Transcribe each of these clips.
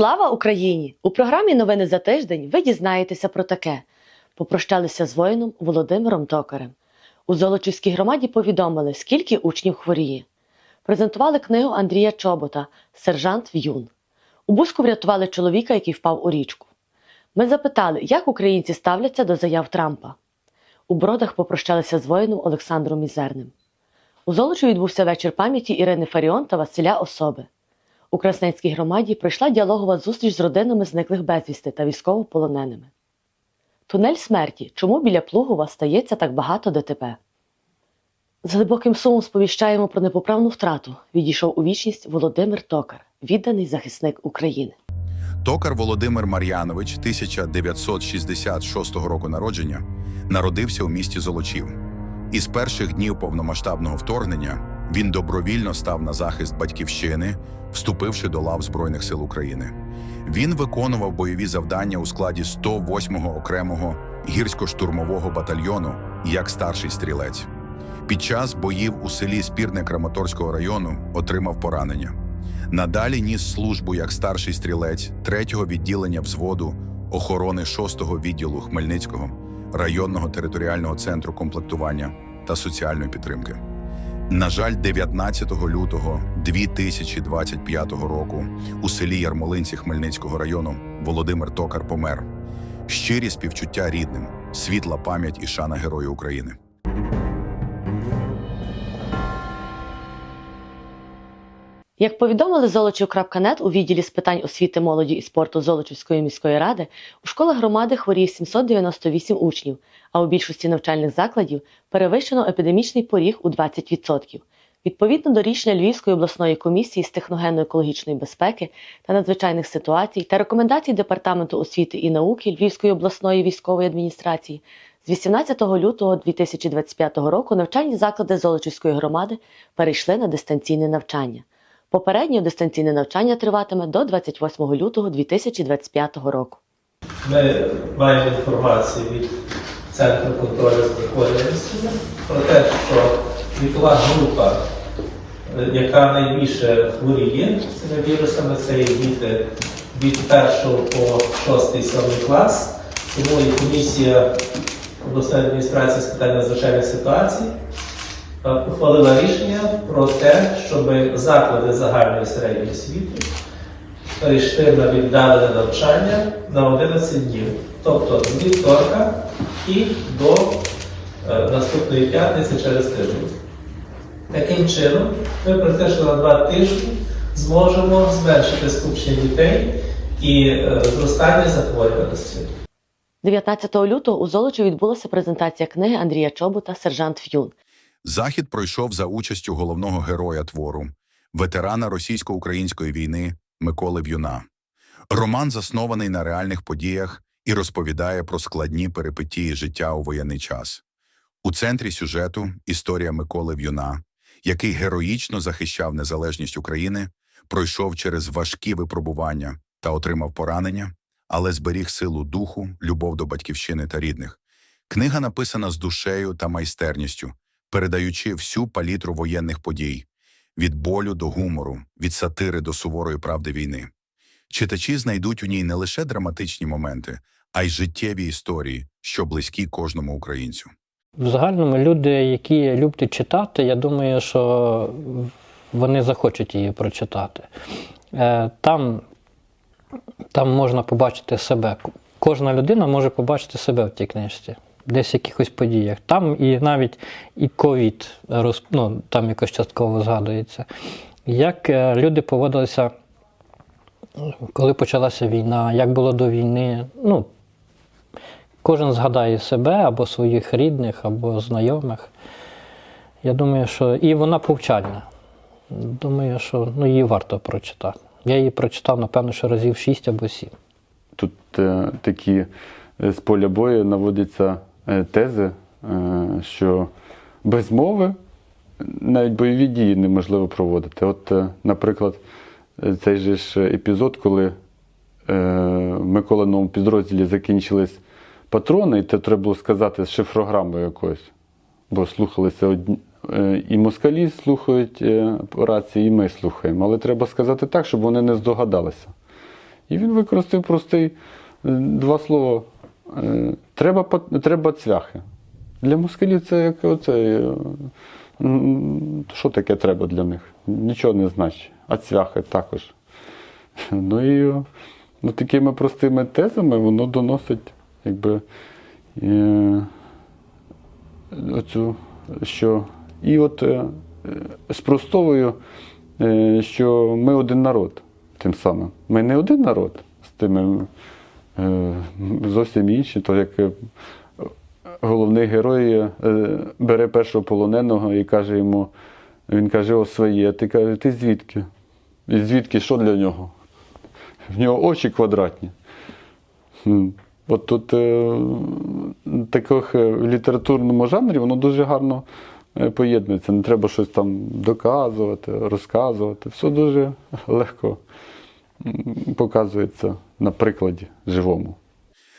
Слава Україні! У програмі Новини за тиждень ви дізнаєтеся про таке. Попрощалися з воїном Володимиром Токарем. У Золочівській громаді повідомили, скільки учнів хворіє. Презентували книгу Андрія Чобота Сержант В'юн. У Буску врятували чоловіка, який впав у річку. Ми запитали, як українці ставляться до заяв Трампа. У бродах попрощалися з воїном Олександром Мізерним. У Золочі відбувся вечір пам'яті Ірини Фаріон та Василя Особи. У Красненській громаді пройшла діалогова зустріч з родинами зниклих безвісти та військовополоненими. Тунель смерті. Чому біля Плугова стається так багато ДТП? З глибоким сумом сповіщаємо про непоправну втрату. Відійшов у вічність Володимир Токар, відданий захисник України. Токар Володимир Мар'янович 1966 року народження народився у місті Золочів. Із перших днів повномасштабного вторгнення він добровільно став на захист батьківщини, вступивши до лав Збройних сил України. Він виконував бойові завдання у складі 108-го окремого гірсько-штурмового батальйону як старший стрілець. Під час боїв у селі Спірне Краматорського району отримав поранення. Надалі ніс службу як старший стрілець 3-го відділення взводу охорони 6-го відділу Хмельницького районного територіального центру комплектування та соціальної підтримки. На жаль, 19 лютого 2025 року у селі Ярмолинці Хмельницького району Володимир Токар помер. Щирі співчуття рідним, світла пам'ять і шана Герою України. Як повідомили Золочів.нет у відділі з питань освіти, молоді і спорту Золочівської міської ради, у школах громади хворіє 798 учнів, а у більшості навчальних закладів перевищено епідемічний поріг у 20%. Відповідно до рішення Львівської обласної комісії з техногенно-екологічної безпеки та надзвичайних ситуацій та рекомендацій Департаменту освіти і науки Львівської обласної військової адміністрації, з 18 лютого 2025 року навчальні заклади Золочівської громади перейшли на дистанційне навчання. Попередньо дистанційне навчання триватиме до 28 лютого 2025 року. Ми маємо інформацію від Центру контролю захворюваності про те, що вікова група, яка найбільше хворіє цими вірусами, це є діти від 1 по 6-7 клас. Тому і комісія обласної адміністрації з питань надзвичайних ситуацій ухвалила рішення про те, щоб заклади загальної середньої освіти перейшли на віддалене навчання на 11 днів, тобто з вівторка і до е, наступної п'ятниці через тиждень. Таким чином, ми практично на два тижні зможемо зменшити скупчення дітей і е, зростання захворюваності. 19 лютого у Золочі відбулася презентація книги Андрія Чобота Сержант Ф'юн. Захід пройшов за участю головного героя твору, ветерана російсько-української війни Миколи В'юна. Роман заснований на реальних подіях і розповідає про складні перипетії життя у воєнний час. У центрі сюжету історія Миколи В'юна, який героїчно захищав незалежність України, пройшов через важкі випробування та отримав поранення, але зберіг силу духу, любов до батьківщини та рідних. Книга написана з душею та майстерністю, передаючи всю палітру воєнних подій від болю до гумору, від сатири до суворої правди війни. Читачі знайдуть у ній не лише драматичні моменти, а й життєві історії, що близькі кожному українцю. В загальному люди, які люблять читати, я думаю, що вони захочуть її прочитати. Е, Там, там можна побачити себе. Кожна людина може побачити себе в тій книжці, десь в якихось подіях. Там і навіть і ковід, ну, там якось частково згадується. Як е, люди поводилися, коли почалася війна, як було до війни. Ну, Кожен згадає себе або своїх рідних, або знайомих. Я думаю, що і вона повчальна. Думаю, що ну, її варто прочитати. Я її прочитав, напевно, що разів 6 або 7. Тут е, такі е, з поля бою наводяться е, тези, е, що без мови навіть бойові дії неможливо проводити. От, е, наприклад, е, цей же ж епізод, коли е, в Миколиному підрозділі закінчились патрони, і це треба було сказати з шифрограмою якоюсь. Бо слухалися одні. е, І москалі слухають е, рації, і ми слухаємо. Але треба сказати так, щоб вони не здогадалися. І він використав простий е, два слова. Треба, треба цвяхи. Для москалів це як оце. е, Що таке треба для них? Нічого не значить. А цвяхи також. Ну і ну, такими простими тезами воно доносить, якби. Е, оцю, що і от е, спростовую, що ми один народ тим самим. Ми не один народ з тими зовсім інші, то як е, головний герой е, бере першого полоненого і каже йому, він каже, о своє, а ти каже, ти звідки? І звідки що для нього? В нього очі квадратні. От тут е, таких е, в літературному жанрі воно дуже гарно е, поєднується. Не треба щось там доказувати, розказувати. Все дуже легко показується на прикладі живому.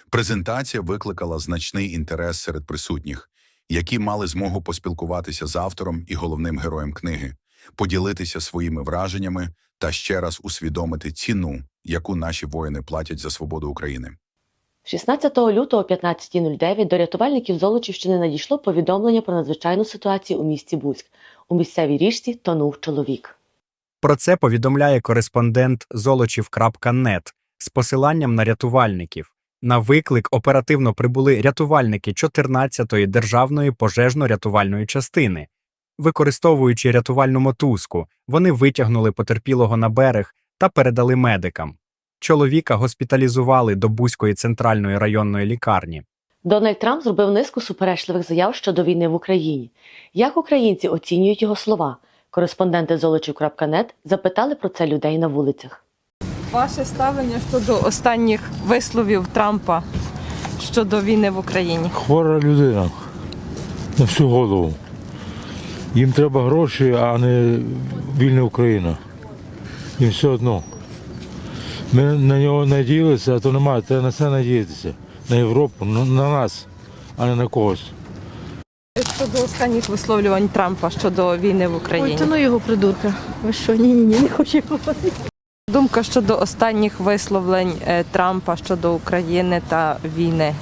Презентація викликала значний інтерес серед присутніх, які мали змогу поспілкуватися з автором і головним героєм книги, поділитися своїми враженнями та ще раз усвідомити ціну, яку наші воїни платять за свободу України. 16 лютого о 15.09 до рятувальників Золочівщини надійшло повідомлення про надзвичайну ситуацію у місті Буськ. У місцевій річці тонув чоловік. Про це повідомляє кореспондент золочів.нет з посиланням на рятувальників. На виклик оперативно прибули рятувальники 14-ї державної пожежно-рятувальної частини. Використовуючи рятувальну мотузку, вони витягнули потерпілого на берег та передали медикам. Чоловіка госпіталізували до Бузької центральної районної лікарні. Дональд Трамп зробив низку суперечливих заяв щодо війни в Україні. Як українці оцінюють його слова? Кореспонденти Золочів.нет запитали про це людей на вулицях. Ваше ставлення щодо останніх висловів Трампа щодо війни в Україні? хвора людина на всю голову. Їм треба гроші, а не вільна Україна. Їм все одно. Ми на нього надіялися, а то немає. Треба на це надіятися. На Європу, на, на нас, а не на когось. Щодо останніх висловлювань Трампа щодо війни в Ой, Україні. та ну його придурка. Ви що? Ні, ні, ні, не хочу його. Думка щодо останніх висловлень е, Трампа щодо України та війни.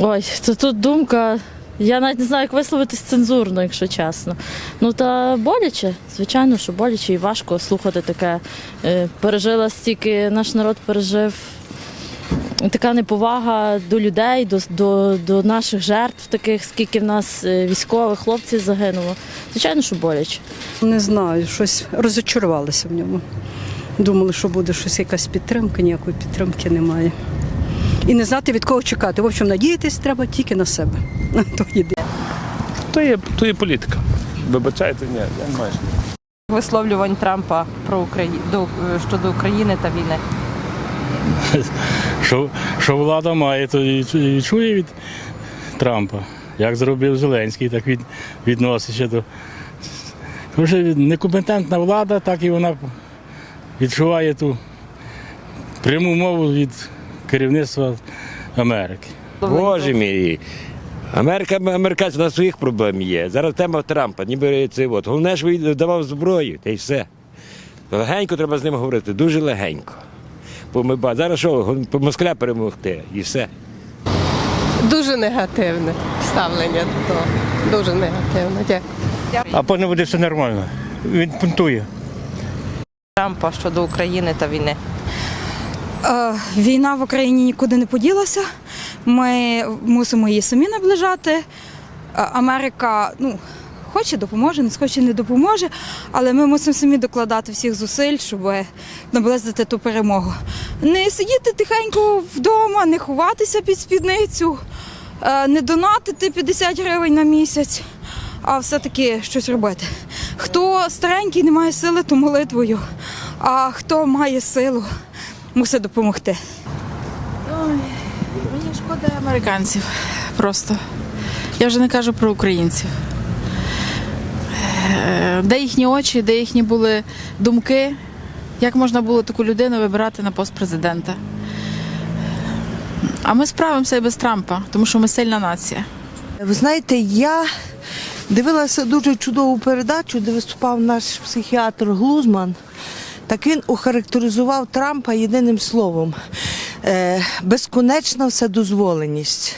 Ой, то тут думка. Я навіть не знаю, як висловитись цензурно, якщо чесно. Ну та боляче, звичайно, що боляче і важко слухати таке. Е, Пережила стільки, наш народ пережив. Така неповага до людей, до, до, до наших жертв, таких, скільки в нас е, військових хлопців загинуло. Звичайно, що боляче. Не знаю, щось розочарувалися в ньому. Думали, що буде щось якась підтримка, ніякої підтримки немає. І не знати від кого чекати. В общем, надіятись треба тільки на себе. То єдине. То є, то є політика. Вибачайте, ні, я не маю. Висловлювань Трампа про Украї... до, е, щодо України та війни. Що, що влада має, то і чує від Трампа. Як зробив Зеленський, так від, відноситься до. Тому що некомпетентна влада, так і вона відчуває ту пряму мову від керівництва Америки. Боже мій. Америка, американці на своїх проблем є. Зараз тема Трампа, ніби це от. Головне, що він давав зброю, та й все. Легенько треба з ним говорити, дуже легенько. Бо ми ба- зараз що, по москаля перемогти і все. Дуже негативне ставлення до того. Дуже негативне. Дякую. А потім буде все нормально. Він пунктує. Трампа щодо України та війни. Е, Війна в Україні нікуди не поділася. Ми мусимо її самі наближати. Е, Америка ну, хоче допоможе, не хоче не допоможе, але ми мусимо самі докладати всіх зусиль, щоб наблизити ту перемогу. Не сидіти тихенько вдома, не ховатися під спідницю, е, не донатити 50 гривень на місяць, а все-таки щось робити. Хто старенький не має сили, то молитвою, а хто має силу, мусить допомогти. Мені шкода американців просто. Я вже не кажу про українців. Е, Де їхні очі, де їхні були думки, як можна було таку людину вибирати на пост президента. А ми справимося і без Трампа, тому що ми сильна нація. Ви знаєте, я дивилася дуже чудову передачу, де виступав наш психіатр Глузман. так він охарактеризував Трампа єдиним словом е, безконечна вседозволеність.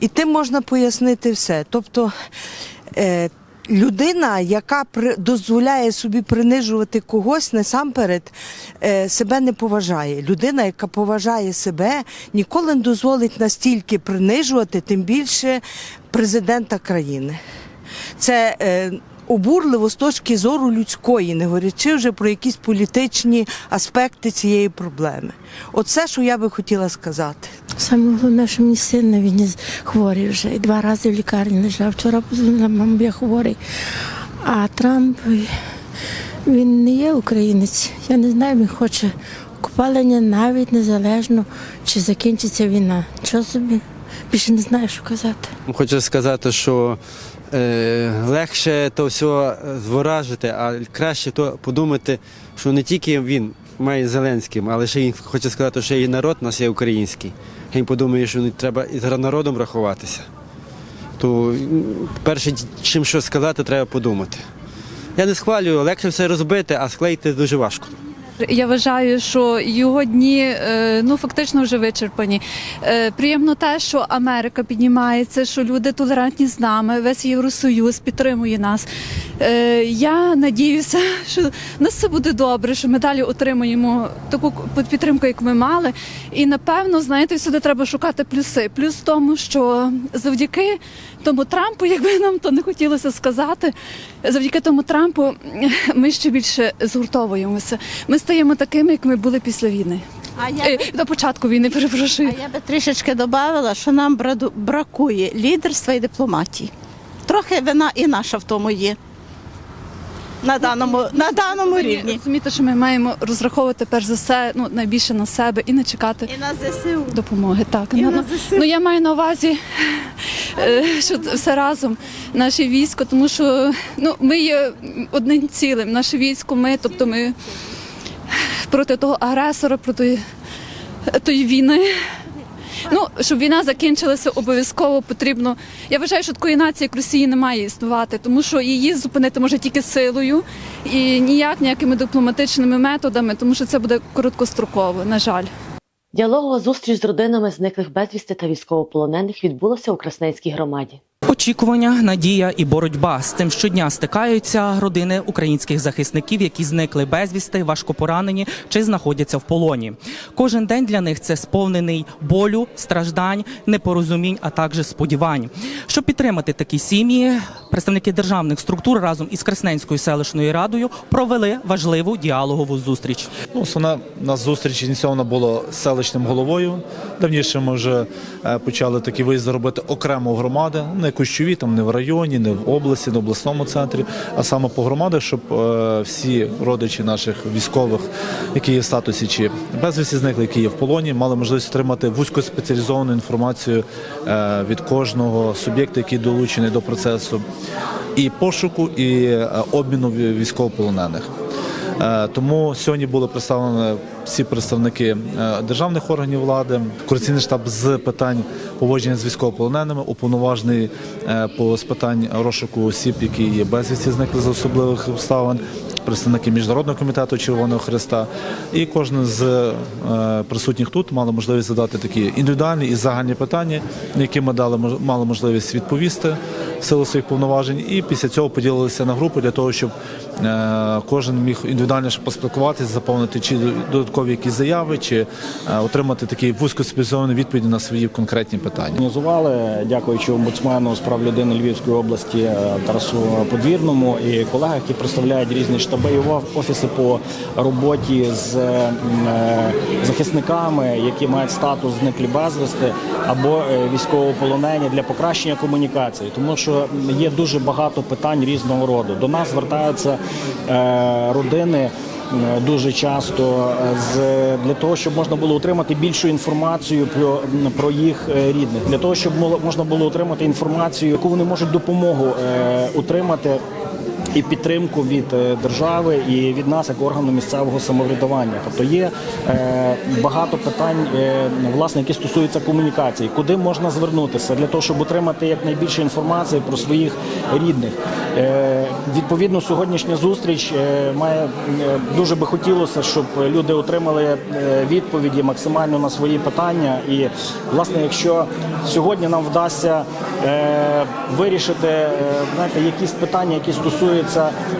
І тим можна пояснити все. Тобто е, людина, яка дозволяє собі принижувати когось, насамперед е, себе не поважає. Людина, яка поважає себе, ніколи не дозволить настільки принижувати, тим більше президента країни. Це е, обурливо з точки зору людської, не говорячи вже про якісь політичні аспекти цієї проблеми. Оце, що я би хотіла сказати. Саме головне, що мій син на війні хворий вже і два рази в лікарні лежав. Вчора позвонила, мама, я хворий. А Трамп він не є українець. Я не знаю, він хоче окупалення навіть незалежно, чи закінчиться війна. Чого собі? Більше не знаю, що казати. Хочу сказати, що е, легше то все зворажити, а краще то подумати, що не тільки він має Зеленським, але ще він хоче сказати, що і народ у нас є український. Він подумає, що треба і з народом рахуватися. То перше, чим що сказати, треба подумати. Я не схвалюю, легше все розбити, а склеїти дуже важко. Я вважаю, що його дні е, ну фактично вже вичерпані. Е, Приємно те, що Америка піднімається, що люди толерантні з нами, весь Євросоюз підтримує нас. Е, Я надіюся, що нас все буде добре, що ми далі отримаємо таку підтримку, як ми мали. І напевно, знаєте, всюди треба шукати плюси. Плюс в тому, що завдяки тому Трампу, якби нам то не хотілося сказати, завдяки тому Трампу ми ще більше згуртовуємося. Ми стаємо такими, як ми були після війни. А я, Е, До початку війни перепрошую. а я би трішечки додала, що нам бракує лідерства і дипломатії. Трохи вина і наша в тому є. На даному, на даному рівні. Розумієте, що ми маємо розраховувати перш за все ну, найбільше на себе і не чекати І на ЗСУ. допомоги. Так, І ну, на ну, ЗСУ. ну я маю на увазі, е, що все разом наше військо, тому що ну, ми є одним цілим. Наше військо, ми, тобто ми проти того агресора, проти тої війни. Ну, щоб війна закінчилася, обов'язково потрібно. Я вважаю, що такої нації, як Росії, не має існувати, тому що її зупинити може тільки силою і ніяк ніякими дипломатичними методами, тому що це буде короткостроково, на жаль. Діалогова зустріч з родинами зниклих безвісти та військовополонених відбулася у Красненській громаді. Очікування, надія і боротьба з цим щодня стикаються родини українських захисників, які зникли безвісти, важко поранені чи знаходяться в полоні. Кожен день для них це сповнений болю, страждань, непорозумінь, а також сподівань. Щоб підтримати такі сім'ї, представники державних структур разом із Красненською селищною радою провели важливу діалогову зустріч. Ну, основна нас зустріч ініційована була селищним головою. Давніше ми вже е, почали такі виїзди робити окремо громади, не кущові, там не в районі, не в області, не в обласному центрі, а саме по громадах, щоб е, всі родичі наших військових, які є в статусі чи безвісті зникли, які є в полоні, мали можливість отримати вузькоспеціалізовану інформацію е, від кожного суб'єкта, який долучений до процесу і пошуку, і е, обміну військовополонених. Тому сьогодні були представлені всі представники е, державних органів влади, координаційний штаб з питань поводження з військовополоненими, уповноважений е, по з питань розшуку осіб, які є безвісті зникли з особливих обставин. Представники міжнародного комітету Червоного Христа, і кожен з е, присутніх тут мали можливість задати такі індивідуальні і загальні питання, на які ми дали мали можливість відповісти в силу своїх повноважень. І після цього поділилися на групи для того, щоб кожен міг індивідуальніше поспілкуватися, заповнити чи додаткові якісь заяви, чи е, отримати такі вузькоспеціалізовані відповіді на свої конкретні питання. Організували, дякуючи омбудсмену з прав людини Львівської області е, Тарасу Подвірному і колегам, які представляють різні штаби офіси по роботі з е, захисниками, які мають статус зниклі безвісти або військовополонені для покращення комунікації, тому що є дуже багато питань різного роду. До нас звертаються родини. Дуже часто е, з для того, щоб можна було отримати більшу інформацію про, про їх е, рідних, для того, щоб можна було отримати інформацію, яку вони можуть допомогу е, отримати і підтримку від е, держави і від нас, як органу місцевого самоврядування. Тобто є е, багато питань, е, власне, які стосуються комунікації, куди можна звернутися для того, щоб отримати якнайбільше інформації про своїх рідних. Відповідно, сьогоднішня зустріч має дуже би хотілося, щоб люди отримали відповіді максимально на свої питання. І власне, якщо сьогодні нам вдасться вирішити знаєте, якісь питання, які стосуються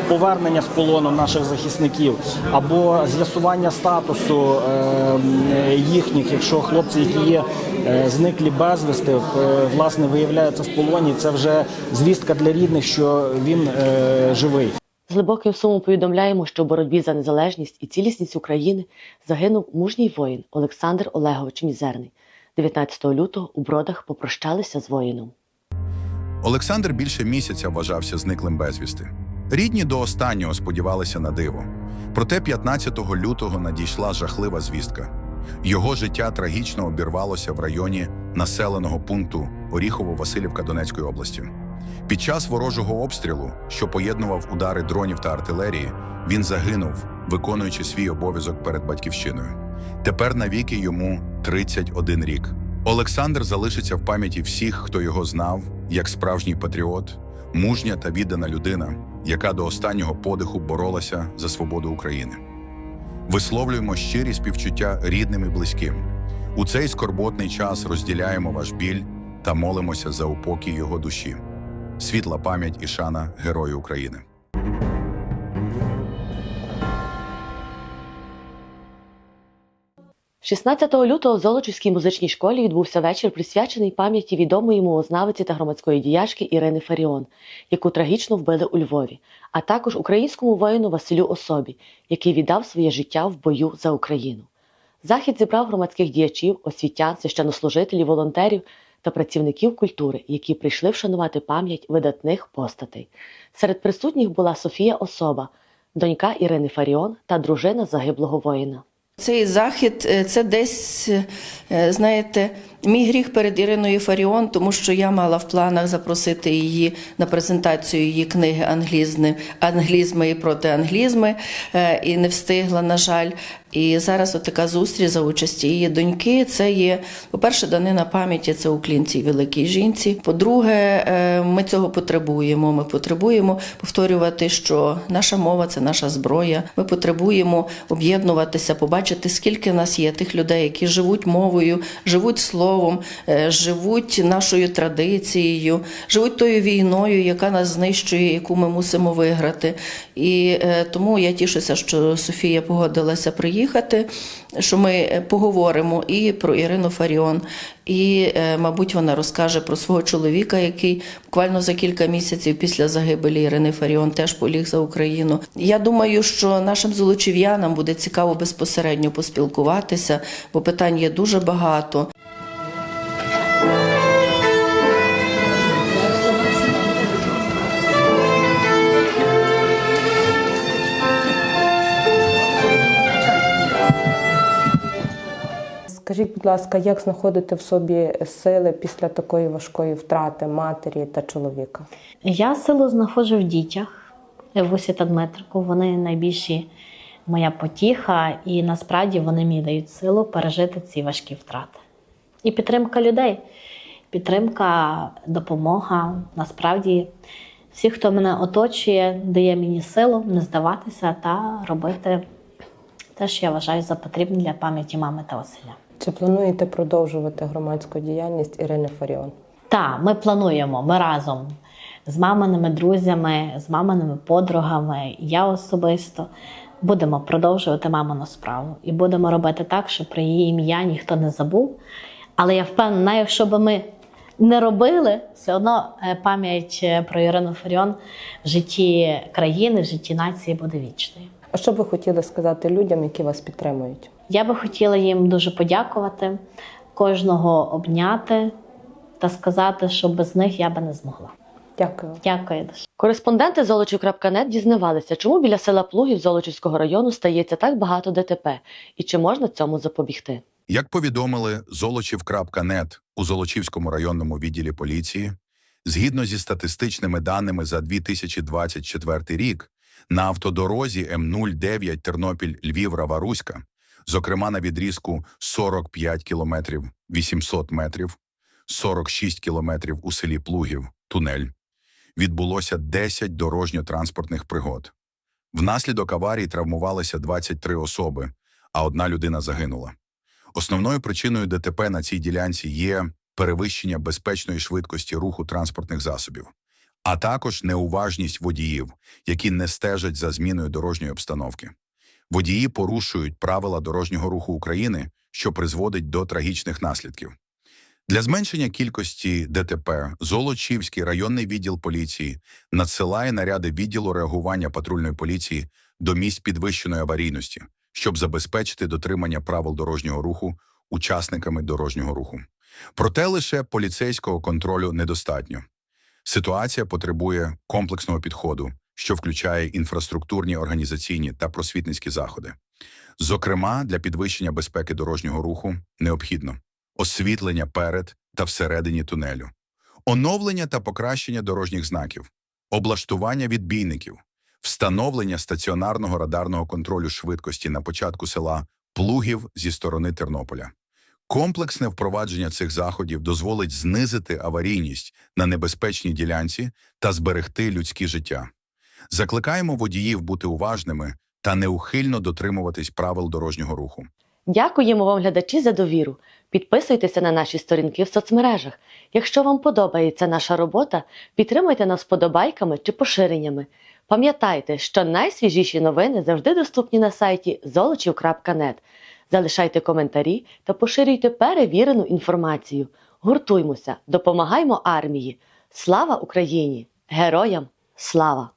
повернення з полону наших захисників, або з'ясування статусу е, їхніх, якщо хлопці, які є е, зниклі безвісти, е, власне виявляються в полоні, це вже звістка для рідних, що він е, живий. З глибоким сумом повідомляємо, що в боротьбі за незалежність і цілісність України загинув мужній воїн Олександр Олегович Мізерний. 19 лютого у бродах попрощалися з воїном. Олександр більше місяця вважався зниклим безвісти. Рідні до останнього сподівалися на диво. Проте 15 лютого надійшла жахлива звістка. Його життя трагічно обірвалося в районі населеного пункту Оріхово-Василівка Донецької області. Під час ворожого обстрілу, що поєднував удари дронів та артилерії, він загинув, виконуючи свій обов'язок перед батьківщиною. Тепер навіки йому 31 рік. Олександр залишиться в пам'яті всіх, хто його знав, як справжній патріот, мужня та віддана людина, яка до останнього подиху боролася за свободу України. Висловлюємо щирі співчуття рідним і близьким. У цей скорботний час розділяємо ваш біль та молимося за упокій його душі. Світла пам'ять і шана Герою України. – 16 лютого в Золочівській музичній школі відбувся вечір, присвячений пам'яті відомої мовознавиці та громадської діячки Ірини Фаріон, яку трагічно вбили у Львові, а також українському воїну Василю Особі, який віддав своє життя в бою за Україну. Захід зібрав громадських діячів, освітян, священнослужителів, волонтерів та працівників культури, які прийшли вшанувати пам'ять видатних постатей. Серед присутніх була Софія Особа, донька Ірини Фаріон та дружина загиблого воїна. Цей захід е, це десь, е, знаєте, мій гріх перед Іриною Фаріон, тому що я мала в планах запросити її на презентацію її книги англізми, англізми і протианглізми, англізми, і не встигла, на жаль. І зараз от така зустріч за участі її доньки. Це є, по-перше, данина пам'яті це уклін цій великій жінці. По-друге, е, ми цього потребуємо. Ми потребуємо повторювати, що наша мова це наша зброя. Ми потребуємо об'єднуватися, побачити, скільки в нас є тих людей, які живуть мовою, живуть словом, е, живуть нашою традицією, живуть тою війною, яка нас знищує, яку ми мусимо виграти. І е, тому я тішуся, що Софія погодилася приїхати, що ми е, поговоримо і про Ірину Фаріон, і, е, мабуть, вона розкаже про свого чоловіка, який буквально за кілька місяців після загибелі Ірини Фаріон теж поліг за Україну. Я думаю, що нашим золочів'янам буде цікаво безпосередньо поспілкуватися, бо питань є дуже багато. Скажіть, будь ласка, як знаходити в собі сили після такої важкої втрати матері та чоловіка? Я силу знаходжу в дітях, в Усі та Дмитрику. Вони найбільші моя потіха, і насправді вони мені дають силу пережити ці важкі втрати. І підтримка людей, підтримка, допомога. Насправді, всі, хто мене оточує, дає мені силу не здаватися та робити те, що я вважаю за потрібне для пам'яті мами та Василя. Чи плануєте продовжувати громадську діяльність Ірини Фаріон? Так, ми плануємо. Ми разом з маминими друзями, з маминими подругами, я особисто будемо продовжувати мамину справу і будемо робити так, щоб про її ім'я ніхто не забув. Але я впевнена, якщо б ми не робили, все одно е, пам'ять е, про Ірину Фаріон в житті країни, в житті нації буде вічною. А що б ви хотіли сказати людям, які вас підтримують? Я би хотіла їм дуже подякувати, кожного обняти та сказати, що без них я би не змогла. Дякую. Дякую дуже. Кореспонденти Золочів.нет дізнавалися, чому біля села Плугів Золочівського району стається так багато ДТП і чи можна цьому запобігти. Як повідомили Золочів.нет у Золочівському районному відділі поліції, Згідно зі статистичними даними за 2024 рік, на автодорозі М09 Тернопіль Львів Раваруська, зокрема на відрізку 45 кілометрів 800 метрів, 46 кілометрів у селі Плугів, тунель, відбулося 10 дорожньо-транспортних пригод. Внаслідок аварії травмувалися 23 особи, а одна людина загинула. Основною причиною ДТП на цій ділянці є перевищення безпечної швидкості руху транспортних засобів, а також неуважність водіїв, які не стежать за зміною дорожньої обстановки. Водії порушують правила дорожнього руху України, що призводить до трагічних наслідків. Для зменшення кількості ДТП Золочівський районний відділ поліції надсилає наряди відділу реагування патрульної поліції до місць підвищеної аварійності, щоб забезпечити дотримання правил дорожнього руху учасниками дорожнього руху. Проте лише поліцейського контролю недостатньо. Ситуація потребує комплексного підходу, що включає інфраструктурні, організаційні та просвітницькі заходи. Зокрема, для підвищення безпеки дорожнього руху необхідно освітлення перед та всередині тунелю, оновлення та покращення дорожніх знаків, облаштування відбійників, встановлення стаціонарного радарного контролю швидкості на початку села Плугів зі сторони Тернополя. Комплексне впровадження цих заходів дозволить знизити аварійність на небезпечній ділянці та зберегти людські життя. Закликаємо водіїв бути уважними та неухильно дотримуватись правил дорожнього руху. Дякуємо вам, глядачі, за довіру. Підписуйтеся на наші сторінки в соцмережах. Якщо вам подобається наша робота, підтримуйте нас вподобайками чи поширеннями. Пам'ятайте, що найсвіжіші новини завжди доступні на сайті золочів.нет. Залишайте коментарі та поширюйте перевірену інформацію. Гуртуймося, допомагаймо армії. Слава Україні! Героям слава!